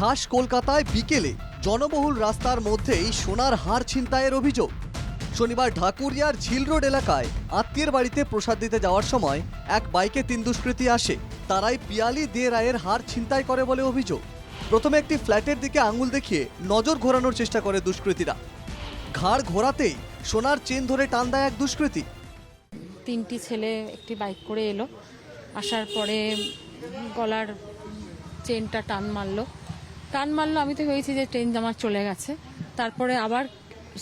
খাস কলকাতায় বিকেলে জনবহুল রাস্তার মধ্যেই সোনার হার ছিনতাইয়ের অভিযোগ। শনিবার ঢাকুরিয়ার ঝিল রোড এলাকায় আত্মীয়ের বাড়িতে প্রসাদ দিতে যাওয়ার সময় এক বাইকে তিন দুষ্কৃতী আসে। তারাই পিয়ালি দে রায়ের হার ছিনতাই করে বলে অভিযোগ। প্রথমে একটি ফ্ল্যাটের দিকে আঙুল দেখিয়ে নজর ঘোরানোর চেষ্টা করে দুষ্কৃতীরা। ঘাড় ঘোরাতেই সোনার চেন ধরে টান দেয় এক দুষ্কৃতী। তিনটি ছেলে একটি বাইক করে এলো। আসার পরে গলার চেনটা টান মারলো। টান মারলো, আমি তো হয়েছি যে ট্রেন আমার চলে গেছে। তারপরে আবার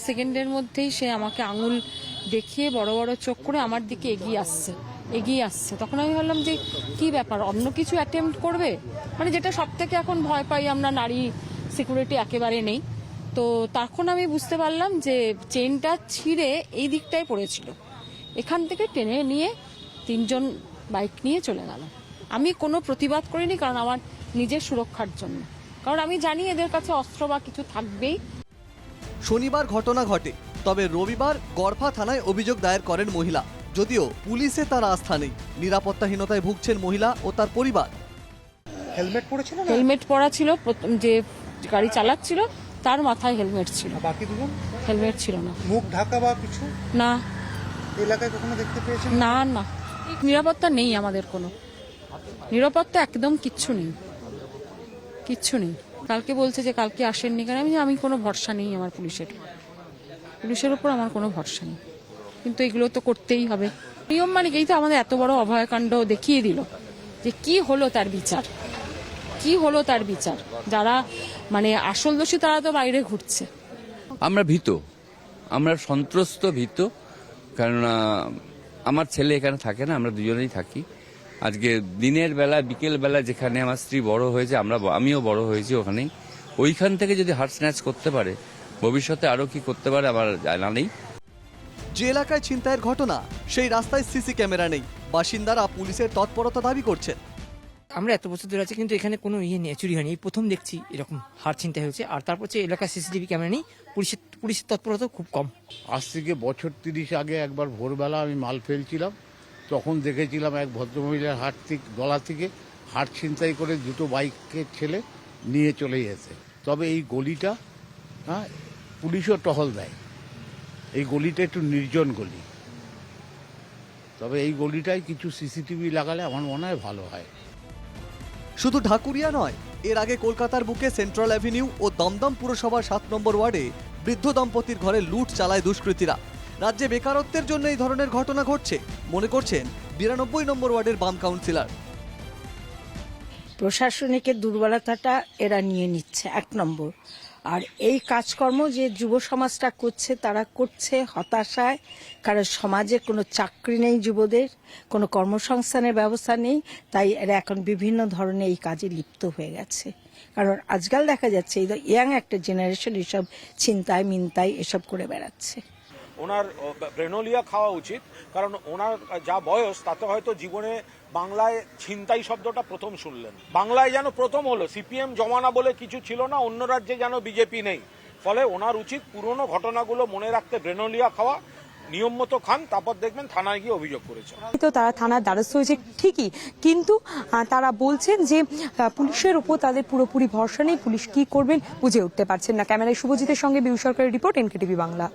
সেকেন্ডের মধ্যেই সে আমাকে আঙুল দেখিয়ে বড় বড় চোখ করে আমার দিকে এগিয়ে আসছে এগিয়ে আসছে। তখন আমি ভাবলাম যে, কি ব্যাপার, অন্য কিছু অ্যাটেম্প্ট করবে? মানে যেটা সব থেকে এখন ভয় পাই, আমরা নারী সিকিউরিটি একেবারে নেই। তো তখন আমি বুঝতে পারলাম যে চেনটা ছিঁড়ে এই দিকটায় পড়েছিল। এখান থেকে টেনে নিয়ে তিনজন বাইক নিয়ে চলে গেল। আমি কোনো প্রতিবাদ করিনি, কারণ আমার নিজের সুরক্ষার জন্য। কারণ আমি জানি এদের কাছে অস্ত্র বা কিছু থাকবেই। শনিবার ঘটনা ঘটে তবে রবিবার গড়ফা থানায় অভিযোগ দায়ের করেন মহিলা যদিও পুলিশে তার আস্থা নেই। নিরাপত্তাহীনতায় ভুগছেন মহিলা ও তার পরিবার। হেলমেট পরেছিল হেলমেট পরা ছিল প্রথম যে গাড়ি চালাচ্ছিল তার মাথায় হেলমেট ছিল। বাকি দুজন? হেলমেট ছিল না। মুখ ঢাকা বা কিছু? না। এলাকায় কখনো দেখতে পেয়েছেন? না না। নিরাপত্তা নেই আমাদের কোনো। নিরাপত্তা একদম কিচ্ছু নেই। কিচ্ছু নেই। কালকে বলছে যে কালকে আসেননি কেন? আমি আমি কোনো ভরসা নেই আমার পুলিশের। পুলিশের উপর আমার কোনো ভরসা নেই। কিন্তু এগুলো তো করতেই হবে। নিয়ম মানে এই তো আমাদের এত বড় অভয়কাণ্ড দেখিয়ে দিল যে কি হলো তার বিচার। কি হলো তার বিচার? যারা মানে আসল দোষী তারা তো বাইরে ঘুরছে। আমরা ভীত। আমরা সন্ত্রস্ত ভীত। কেননা আমার ছেলে এখানে থাকে না, আমরা দুজনেই থাকি। আজকে দিনের বেলা বিকেল বেলা যেখানে আমার স্ত্রী বড় হয়েছে আমরা আমিও বড় হয়েছি ওখানেই। ওইখান থেকে যদি হার্ট স্ন্যাচ করতে পারে ভবিষ্যতে আরও কি করতে পারে আমার জানা নেই। যে এলাকায় ছিনতাইয়ের ঘটনা সেই রাস্তায় সিসি ক্যামেরা নেই। বাসিন্দারা পুলিশের তৎপরতা দাবি করছেন। আমরা এত বছর ধরে আছি কিন্তু এখানে কোনো ইয়ে নেই চুরি হয়নি। এই প্রথম দেখছি এরকম হার চিন্তা হয়েছে। আর তারপর হচ্ছে এলাকায় সিসিটিভি ক্যামেরা নেই। পুলিশের পুলিশের তৎপরতা খুব কম। আজ থেকে বছর তিরিশ আগে একবার ভোরবেলা আমি মাল ফেলছিলাম। তখন দেখেছিলাম এক ভদ্রমহিলার হাট থেকে, গলা থেকে হাট ছিনতাই করে দুটো বাইকের ছেলে নিয়ে চলে গেছে। তবে এই গলিটা হ্যাঁ পুলিশও টহল দেয়। এই গলিটা একটু নির্জন গলি। তবে এই গলিটায় কিছু সিসিটিভি লাগালে আমার মনে হয় ভালো হয়। শুধু ঢাকুরিয়া নয়, এর আগে কলকাতার বুকে সেন্ট্রাল অ্যাভিনিউ ও দমদম পুরসভার সাত নম্বর ওয়ার্ডে বৃদ্ধ দম্পতির ঘরে লুট চালায় দুষ্কৃতীরা। রাজ্যে বেকারত্বের জন্য এই ধরনের ঘটনা ঘটছে। মনে করছেন বিরানব্বই নম্বর ওয়ার্ডের বাম কাউন্সিলর। প্রশাসনিকের দুর্বলতাটা এরা নিয়ে নিচ্ছে, এক নম্বর। আর এই কাজকর্ম যে যুব সমাজটা করছে, তারা করছে হতাশায়, কারণ সমাজে কোনো চাকরি নেই যুবদের, কোনো কর্মসংস্থানের ব্যবস্থা নেই, তাই এরা এখন বিভিন্ন ধরনের এই কাজে লিপ্ত হয়ে গেছে। কারণ আজকাল দেখা যাচ্ছে, এই ইয়াং একটা জেনারেশন এসব চিন্তায় মিনতাই এসব করে বেড়াচ্ছে। ওনার ব্রেনোলিয়া খাওয়া উচিত, কারণ ওনার যা বয়স, তাতে হয়তো জীবনে বাংলায় ছিনতাই শব্দটা প্রথম শুনলেন। বাংলায় যেন প্রথম হলো, সিপিএম জমানা বলে কিছু ছিল না, অন্য রাজ্যে যেন বিজেপি নেই। ফলে ওনার উচিত পুরনো ঘটনাগুলো মনে রাখতে ব্রেনোলিয়া খাওয়া। নিয়ম মতো খান, তারপর দেখবেন থানায় গিয়ে অভিযোগ করেছে তো তারা থানার দ্বারস্থ হয়েছে ঠিকই, কিন্তু তারা বলছেন যে পুলিশের উপর তাদের পুরোপুরি ভরসা নেই, পুলিশ কি করবেন বুঝে উঠতে পারছেন না। ক্যামেরায় শুভজিতের সঙ্গে বিউ সরকারের রিপোর্ট, এনকেটিভি বাংলা।